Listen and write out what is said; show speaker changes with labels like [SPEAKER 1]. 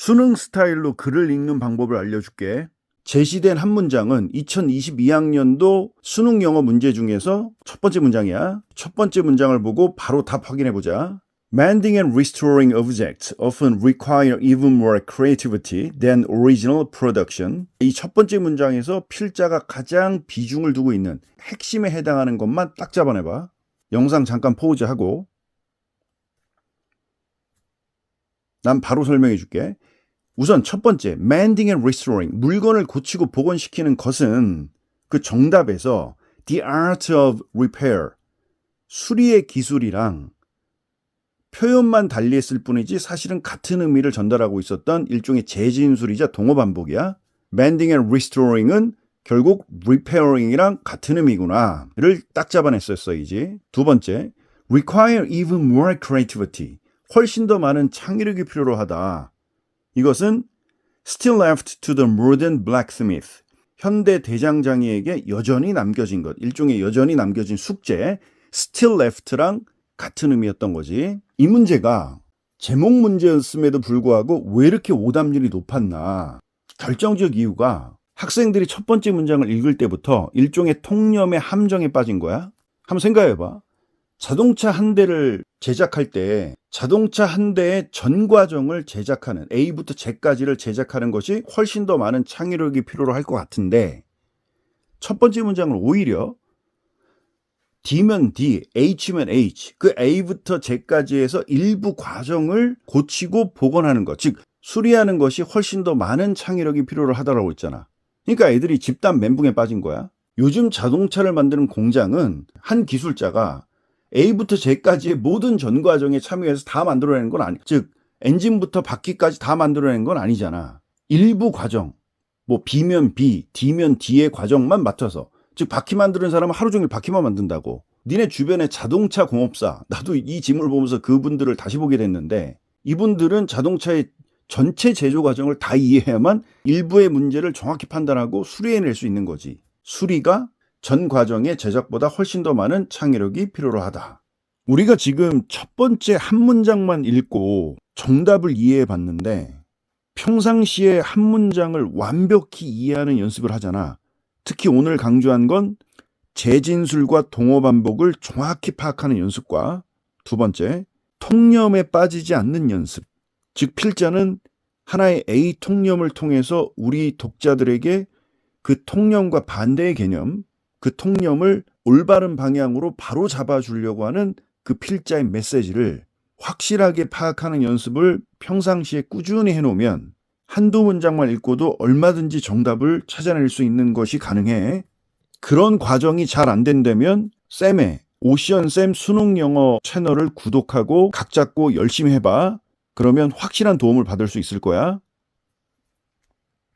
[SPEAKER 1] 수능 스타일로 글을 읽는 방법을 알려줄게. 제시된 한 문장은 2022학년도 수능 영어 문제 중에서 첫 번째 문장이야. 첫 번째 문장을 보고 바로 답 확인해 보자. Mending and restoring objects often require even more creativity than original production. 이 첫 번째 문장에서 필자가 가장 비중을 두고 있는 핵심에 해당하는 것만 딱 잡아내봐. 영상 잠깐 포즈하고. 난 바로 설명해 줄게. 우선 첫 번째, mending and restoring. 물건을 고치고 복원시키는 것은 그 정답에서 the art of repair. 수리의 기술이랑 표현만 달리했을 뿐이지 사실은 같은 의미를 전달하고 있었던 일종의 재진술이자 동어 반복이야. mending and restoring은 결국 repairing이랑 같은 의미구나를 딱 잡아냈었어야지. 두 번째, require even more creativity. 훨씬 더 많은 창의력이 필요로 하다. 이것은 still left to the modern blacksmith. 현대 대장장이에게 여전히 남겨진 것, 일종의 여전히 남겨진 숙제, still left랑 같은 의미였던 거지. 이 문제가 제목 문제였음에도 불구하고 왜 이렇게 오답률이 높았나? 결정적 이유가 학생들이 첫 번째 문장을 읽을 때부터 일종의 통념의 함정에 빠진 거야. 한번 생각해봐. 자동차 한 대를 제작할 때 자동차 한 대의 전 과정을 제작하는 A부터 Z까지를 제작하는 것이 훨씬 더 많은 창의력이 필요로 할 것 같은데 첫 번째 문장을 오히려 D면 D, H면 H, 그 A부터 Z까지 해서 일부 과정을 고치고 복원하는 것, 즉 수리하는 것이 훨씬 더 많은 창의력이 필요로 하다라고 했잖아. 그러니까 애들이 집단 멘붕에 빠진 거야. 요즘 자동차를 만드는 공장은 한 기술자가 A부터 Z까지의 모든 전 과정에 참여해서 다 만들어내는 건 아니, 즉 엔진부터 바퀴까지 다 만들어내는 건 아니잖아. 일부 과정, 뭐 B면 B, D면 D의 과정만 맡아서, 즉 바퀴 만드는 사람은 하루 종일 바퀴만 만든다고. 니네 주변의 자동차 공업사, 나도 이 짐을 보면서 그분들을 다시 보게 됐는데, 이분들은 자동차의 전체 제조 과정을 다 이해해야만 일부의 문제를 정확히 판단하고 수리해낼 수 있는 거지. 수리가 전 과정의 제작보다 훨씬 더 많은 창의력이 필요로 하다. 우리가 지금 첫 번째 한 문장만 읽고 정답을 이해해 봤는데 평상시에 한 문장을 완벽히 이해하는 연습을 하잖아. 특히 오늘 강조한 건 재진술과 동어 반복을 정확히 파악하는 연습과 두 번째, 통념에 빠지지 않는 연습. 즉 필자는 하나의 A 통념을 통해서 우리 독자들에게 그 통념과 반대의 개념, 그 통념을 올바른 방향으로 바로 잡아주려고 하는 그 필자의 메시지를 확실하게 파악하는 연습을 평상시에 꾸준히 해놓으면 한두 문장만 읽고도 얼마든지 정답을 찾아낼 수 있는 것이 가능해. 그런 과정이 잘 안 된다면 쌤의 오시언쌤 수능 영어 채널을 구독하고 각 잡고 열심히 해봐. 그러면 확실한 도움을 받을 수 있을 거야.